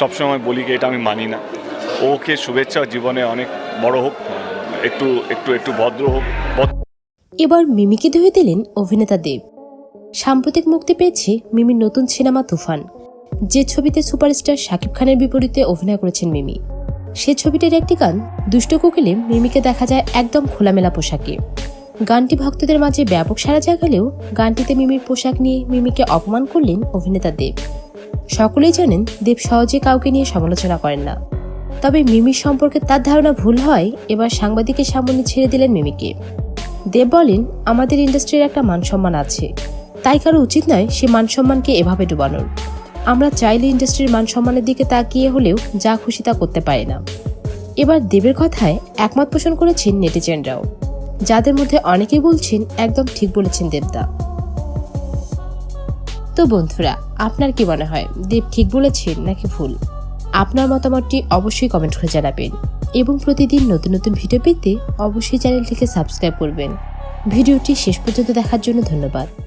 সবসময় বলি কি, এটা আমি মানি না। ওকে শুভেচ্ছা, জীবনে অনেক বড় হোক, একটু একটু একটু ভদ্র হোক এবার মিমিকে ধুয়ে দিলেন অভিনেতা দেব। সাম্প্রতিক মুক্তি পেয়েছে মিমির নতুন সিনেমা তুফান। যে ছবিতে সুপারস্টার শাকিব খানের বিপরীতে অভিনয় করেছেন মিমি। সে ছবিটির একটি গান দুষ্ট কোকিলে মিমিকে দেখা যায় একদম খোলামেলা পোশাকে। গানটি ভক্তদের মাঝে ব্যাপক সাড়া জাগালেও গানটিতে মিমির পোশাক নিয়ে মিমিকে অপমান করলেন অভিনেতা দেব। সকলেই জানেন দেব সহজে কাউকে নিয়ে সমালোচনা করেন না। তবে মিমির সম্পর্কে তার ধারণা ভুল হয়, এবার সাংবাদিকের সামনে ছেড়ে দিলেন মিমিকে। দেব বলেন, আমাদের ইন্ডাস্ট্রির একটা মান সম্মান আছে। তাই কারও উচিত নয় সে মান সম্মানকে এভাবে ডুবানোর। আমরা চাইলে ইন্ডাস্ট্রির মান সম্মানের দিকে তাকিয়ে হলেও যা খুশি তা করতে পারি না। এবার দেবের কথায় একমত পোষণ করেছেন নেটিজেনরাও। যাদের মধ্যে অনেকেই বলছেন, একদম ঠিক বলেছেন দেবদা। তো বন্ধুরা, আপনার কি মনে হয়, দেব ঠিক বলেছেন নাকি ভুল? আপনার মতামতটি অবশ্যই কমেন্ট করে জানাবেন। এবং প্রতিদিন নতুন নতুন ভিডিও পেতে অবশ্যই চ্যানেলটিকে সাবস্ক্রাইব করবেন। ভিডিওটি শেষ পর্যন্ত দেখার জন্য ধন্যবাদ।